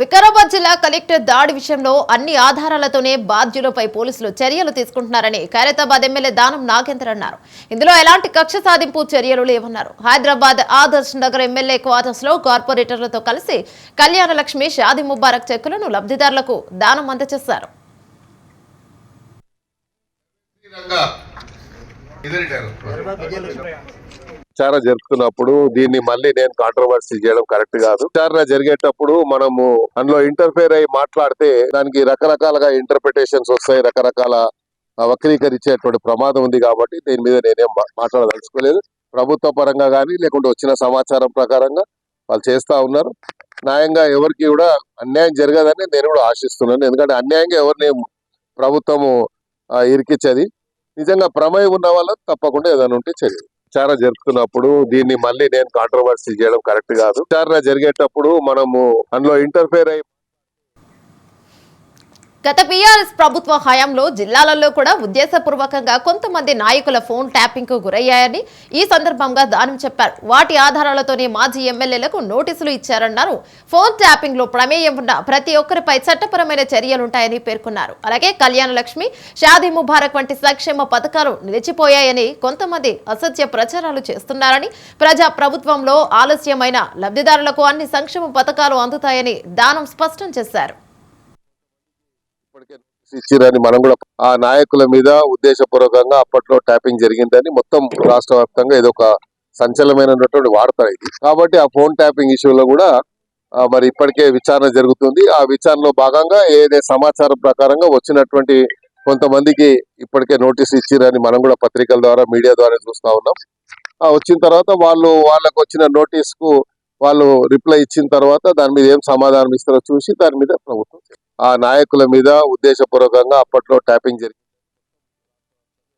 వికారాబాద్ జిల్లా కలెక్టర్ దాడి విషయంలో అన్ని ఆధారాలతోనే బాధ్యులపై పోలీసులు చర్యలు తీసుకుంటున్నారని ఖైరతాబాద్ ఎమ్మెల్యే దానం నాగేందర్ అన్నారు. ఇందులో ఎలాంటి కక్ష సాధింపు చర్యలు లేవన్నారు. హైదరాబాద్ ఆదర్శ్ నగర్ ఎమ్మెల్యే క్వార్టర్స్లో కార్పొరేటర్లతో కలిసి కళ్యాణ లక్ష్మి షాది ముబారక్ చెక్కులను లబ్ధిదారులకు దానం అందజేశారు. విచారణ జరుపుతున్నప్పుడు దీన్ని మళ్ళీ నేను కాంట్రవర్సీ చేయడం కరెక్ట్ కాదు. విచారణ జరిగేటప్పుడు మనము అందులో ఇంటర్ఫేర్ అయి మాట్లాడితే దానికి రకరకాలుగా ఇంటర్ప్రిటేషన్స్ వస్తాయి రకరకాల వక్రీకరించేటువంటి ప్రమాదం ఉంది కాబట్టి దీని మీద నేనేం మాట్లాడదలుచుకోలేదు. ప్రభుత్వ పరంగా కానీ లేకుంటే వచ్చిన సమాచారం ప్రకారంగా వాళ్ళు చేస్తా ఉన్నారు. న్యాయంగా ఎవరికి కూడా అన్యాయం జరగదని నేను కూడా ఆశిస్తున్నాను. ఎందుకంటే అన్యాయంగా ఎవరిని ప్రభుత్వము ఆ, ఇరికించది. నిజంగా ప్రమేయం ఉన్న వాళ్ళకి తప్పకుండా ఏదైనా ఉంటే చదివి విచారణ జరుపుతున్నప్పుడు దీన్ని మళ్ళీ నేను కాంట్రవర్సీ చేయడం కరెక్ట్ కాదు. విచారణ జరిగేటప్పుడు మనము అందులో ఇంటర్ఫేర్ అయి గత బీఆర్ఎస్ ప్రభుత్వ హయాంలో జిల్లాలలో కూడా ఉద్దేశపూర్వకంగా కొంతమంది నాయకుల ఫోన్ ట్యాపింగ్కు గురయ్యాయని ఈ సందర్భంగా దానం చెప్పారు. వాటి ఆధారాలతోనే మాజీ ఎమ్మెల్యేలకు నోటీసులు ఇచ్చారన్నారు. ఫోన్ ట్యాపింగ్లో ప్రమేయం ఉన్న ప్రతి ఒక్కరిపై చట్టపరమైన చర్యలుంటాయని పేర్కొన్నారు. అలాగే కళ్యాణ లక్ష్మి షాదీ ముబారక్ వంటి సంక్షేమ పథకాలు నిలిచిపోయాయని కొంతమంది అసత్య ప్రచారాలు చేస్తున్నారని ప్రజా ప్రభుత్వంలో ఆలస్యమైన లబ్ధిదారులకు అన్ని సంక్షేమ పథకాలు అందుతాయని దానం స్పష్టం చేశారు. ఇప్పటికే ఇచ్చిరని మనం కూడా ఆ నాయకుల మీద ఉద్దేశపూర్వకంగా అప్పట్లో ట్యాపింగ్ జరిగిందని మొత్తం రాష్ట్ర వ్యాప్తంగా ఇది ఒక సంచలనమైనటువంటి వార్త ఇది. కాబట్టి ఆ ఫోన్ ట్యాపింగ్ ఇష్యూలో కూడా మరి ఇప్పటికే విచారణ జరుగుతుంది. ఆ విచారణలో భాగంగా ఏదే సమాచారం ప్రకారంగా వచ్చినటువంటి కొంతమందికి ఇప్పటికే నోటీస్ ఇచ్చిరని మనం కూడా పత్రికల ద్వారా మీడియా ద్వారా చూస్తా ఉన్నాం. ఆ, వచ్చిన తర్వాత వాళ్ళు వాళ్ళకు వచ్చిన నోటీస్కు వాళ్ళు రిప్లై ఇచ్చిన తర్వాత దాని మీద ఏం సమాధానం ఇస్తారో చూసి దాని మీద ప్రభుత్వం ఆ నాయకుల మీద ఉద్దేశపూర్వకంగా అప్పట్లో ట్యాపింగ్ జరిగింది